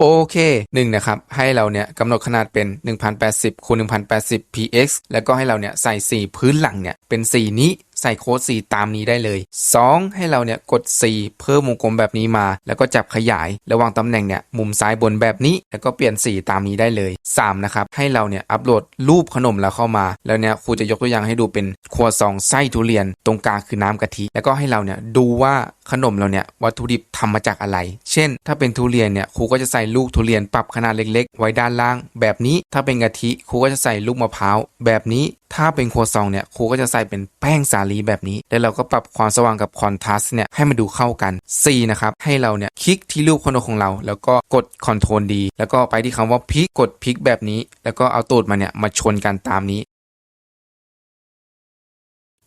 โอเคหนึ่งนะครับ ให้เราเนี่ยกำหนดขนาดเป็น 1080คูณ1080 px แล้วก็ให้เราเนี่ยใส่สีพื้นหลังเนี่ยเป็นสีนี้ ใส่โค้ดสีตามนี้ได้เลย 2. ให้เราเนี่ยกดสีเพิ่มวงกลมแบบนี้มา แล้วก็จับขยายระหว่างตำแหน่งเนี่ยมุมซ้ายบนแบบนี้ แล้วก็เปลี่ยนสีตามนี้ได้เลย 3. นะครับให้เราเนี่ยอัปโหลดรูปขนมเราเข้ามา แล้วเนี่ยครูจะยกตัวอย่างให้ดูเป็นครัวซองไส้ทุเรียน ตรงกลางคือน้ำกะทิ แล้วก็ให้เราเนี่ยดูว่าขนมเราเนี่ยวัตถุดิบทำมาจากอะไร เช่น ถ้าเป็นทุเรียนเนี่ยครูก็จะใส่ลูกทุเรียนปรับขนาดเล็ก ๆ ไว้ด้านล่าง แบบนี้ถ้าเป็นกะทิครูก็จะใส่ลูกมะพร้าวแบบนี้ ถ้าเป็นครัวซองเนี่ยครูก็จะใส่เป็นแป้งสาลีแบบนี้ แล้วเราก็ปรับความสว่างกับคอนทราสต์เนี่ยให้มันดูเข้ากัน C นะครับ ให้เราเนี่ยคลิกที่รูปขนมของเรา แล้วก็กดคอนโทรลดีแล้วก็ไปที่คำว่าพลิกกดพลิกแบบนี้ แล้วก็เอาตูดมาเนี่ยมาชนกันตามนี้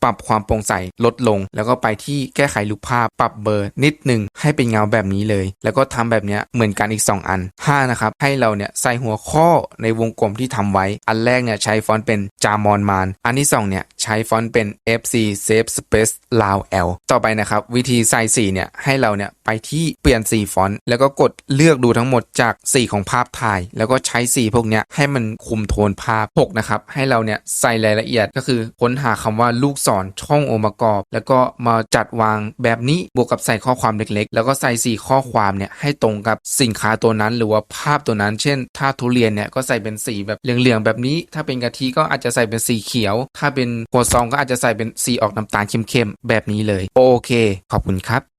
ปรับความโปร่งใสลดลง แล้วก็ไปที่แก้ไขรูปภาพ ปรับเบอร์นิดหนึ่งให้เป็นเงาแบบนี้เลย แล้วก็ทำแบบเนี้ยเหมือนกันอีก 2 อัน 5 นะครับ ให้เราเนี่ยใส่หัวข้อในวงกลมที่ทำไว้ อันแรกเนี่ยใช้ฟอนต์เป็นจามอนมาน อันที่ 2 เนี่ยใช้ฟอนต์เป็น FC Save Space l a o L ต่อไปนะครับ วิธีใส่สีเนี่ยให้เราเนี่ยไปที่เปลี่ยนสีฟอนต์แล้วก็กดเลือกดูทั้งหมดจากสีของภาพถ่าย แล้วก็ใช้สีพวกเนี้ยให้มันคุมโทนภาพ6นะครับให้เราเนี่ยใส่รายละเอียดก็คือค้นหาคำว่าลูกศรช่ององค์ประกอบ แล้วก็มาจัดวางแบบนี้บวกกับใส่ข้อความเล็กๆ แล้วก็ใส่สีข้อความเนี่ยให้ตรงกับสินค้าตัวนั้น หรือว่าภาพตัวนั้น เช่น ถ้าทุเรียนเนี่ยก็ใส่เป็นสีแบบเหลืองๆแบบนี้ ถ้าเป็นกะทิก็อาจจะใส่เป็นสีเขียว ถ้าเป็นหัวซองก็อาจจะใส่เป็นสีออกน้ำตาลเข้มๆแบบนี้เลย โอเค ขอบคุณครับ